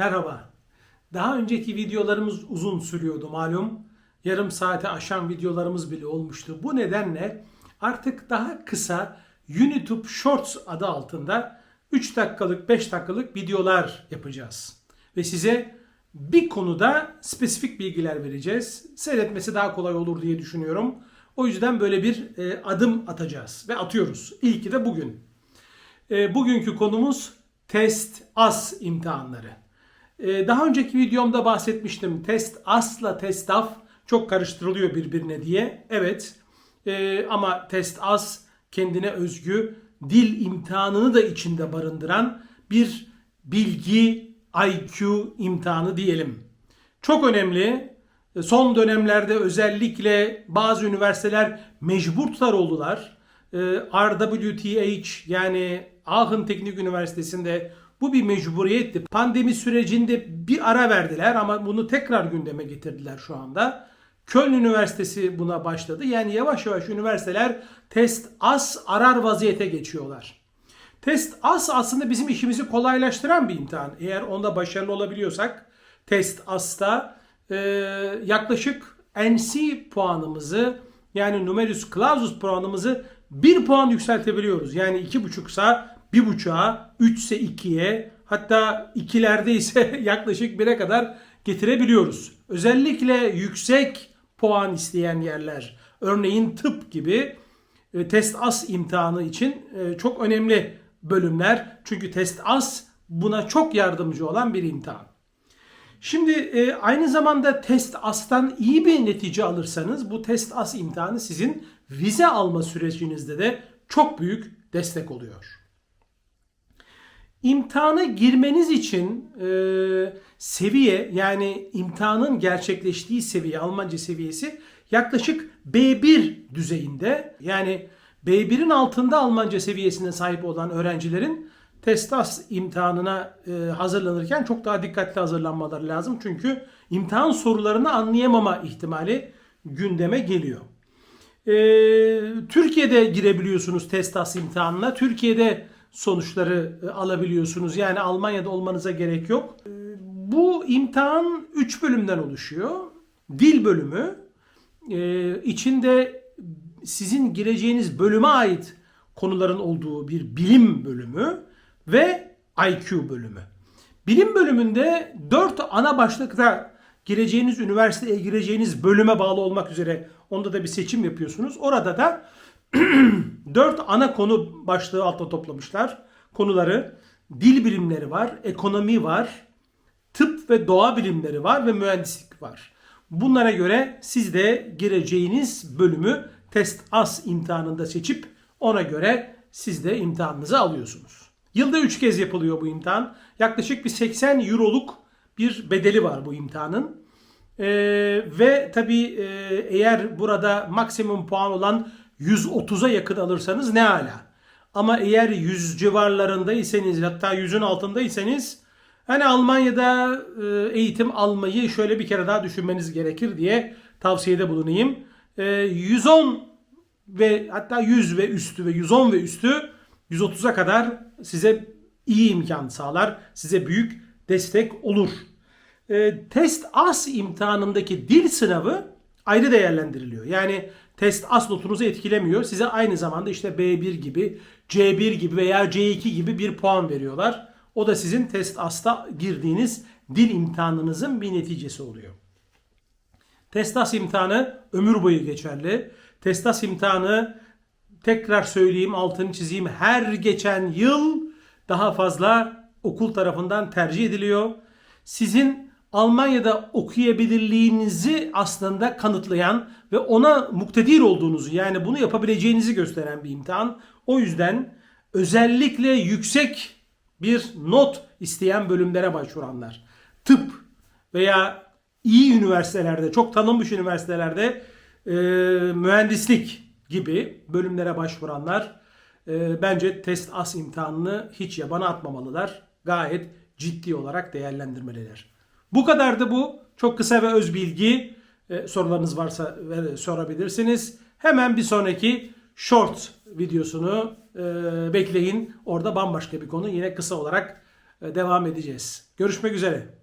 Merhaba. Daha önceki videolarımız uzun sürüyordu malum. Yarım saate aşan videolarımız bile olmuştu. Bu nedenle artık daha kısa YouTube Shorts adı altında 3 dakikalık 5 dakikalık videolar yapacağız. Ve size bir konuda spesifik bilgiler vereceğiz. Seyretmesi daha kolay olur diye düşünüyorum. O yüzden böyle bir e, adım atacağız ve atıyoruz. İlki de bugün. E, bugünkü konumuz test as imtihanları. E, daha önceki videomda bahsetmiştim. Test asla test af çok karıştırılıyor birbirine diye. Evet e, ama test as kendine özgü dil imtihanını da içinde barındıran bir bilgi IQ imtihanı diyelim. Çok önemli. Son dönemlerde özellikle bazı üniversiteler mecbur tutar oldular. Ee, RWTH yani Aachen Teknik Üniversitesi'nde bu bir mecburiyetti. Pandemi sürecinde bir ara verdiler ama bunu tekrar gündeme getirdiler şu anda. Köln Üniversitesi buna başladı. Yani yavaş yavaş üniversiteler test as arar vaziyete geçiyorlar. Test as aslında bizim işimizi kolaylaştıran bir imtihan. Eğer onda başarılı olabiliyorsak test as'ta e, yaklaşık NC puanımızı yani numerus clausus puanımızı 1 puan yükseltebiliyoruz. Yani 2,5 ise 1,5'a, 3 ise 2'ye hatta ikilerde ise yaklaşık 1'e kadar getirebiliyoruz. Özellikle yüksek puan isteyen yerler örneğin tıp gibi e, test as imtihanı için e, çok önemli bölümler. Çünkü test as buna çok yardımcı olan bir imtihan. Şimdi e, aynı zamanda test as'tan iyi bir netice alırsanız bu test as imtihanı sizin vize alma sürecinizde de çok büyük destek oluyor. İmtihana girmeniz için e, seviye yani imtihanın gerçekleştiği seviye Almanca seviyesi yaklaşık B1 düzeyinde. Yani B1'in altında Almanca seviyesine sahip olan öğrencilerin testas imtihanına e, hazırlanırken çok daha dikkatli hazırlanmaları lazım. Çünkü imtihan sorularını anlayamama ihtimali gündeme geliyor. E, Türkiye'de girebiliyorsunuz testas imtihanına. Türkiye'de sonuçları e, alabiliyorsunuz. Yani Almanya'da olmanıza gerek yok. E, bu imtihan 3 bölümden oluşuyor. Dil bölümü, e, içinde sizin gireceğiniz bölüme ait konuların olduğu bir bilim bölümü ve IQ bölümü. Bilim bölümünde 4 ana başlıkta gireceğiniz üniversiteye gireceğiniz bölüme bağlı olmak üzere onda da bir seçim yapıyorsunuz. Orada da 4 ana konu başlığı altta toplamışlar. Konuları dil bilimleri var, ekonomi var, tıp ve doğa bilimleri var ve mühendislik var. Bunlara göre siz de gireceğiniz bölümü test as imtihanında seçip ona göre siz de imtihanınızı alıyorsunuz. Yılda 3 kez yapılıyor bu imtihan. Yaklaşık bir 80 euroluk bir bedeli var bu imtihanın. Ee, ve tabii e, eğer burada maksimum puan olan 130'a yakın alırsanız ne ala. Ama eğer 100 civarlarındaysanız hatta 100'ün altındaysanız hani Almanya'da e, eğitim almayı şöyle bir kere daha düşünmeniz gerekir diye tavsiyede bulunayım. E, 110 ve hatta 100 ve üstü ve 110 ve üstü 130'a kadar size iyi imkan sağlar. Size büyük destek olur. E, test as imtihanındaki dil sınavı ayrı değerlendiriliyor. Yani test as notunuzu etkilemiyor. Size aynı zamanda işte B1 gibi, C1 gibi veya C2 gibi bir puan veriyorlar. O da sizin test as'ta girdiğiniz dil imtihanınızın bir neticesi oluyor. Testas imtihanı ömür boyu geçerli. Testas imtihanı tekrar söyleyeyim altını çizeyim her geçen yıl daha fazla okul tarafından tercih ediliyor. Sizin Almanya'da okuyabilirliğinizi aslında kanıtlayan ve ona muktedir olduğunuzu yani bunu yapabileceğinizi gösteren bir imtihan. O yüzden özellikle yüksek bir not isteyen bölümlere başvuranlar, tıp veya iyi üniversitelerde, çok tanınmış üniversitelerde e, mühendislik gibi bölümlere başvuranlar e, bence test as imtihanını hiç yabana atmamalılar. Gayet ciddi olarak değerlendirmeliler. Bu kadardı bu. Çok kısa ve öz bilgi. E, sorularınız varsa e, sorabilirsiniz. Hemen bir sonraki short videosunu e, bekleyin. Orada bambaşka bir konu yine kısa olarak e, devam edeceğiz. Görüşmek üzere.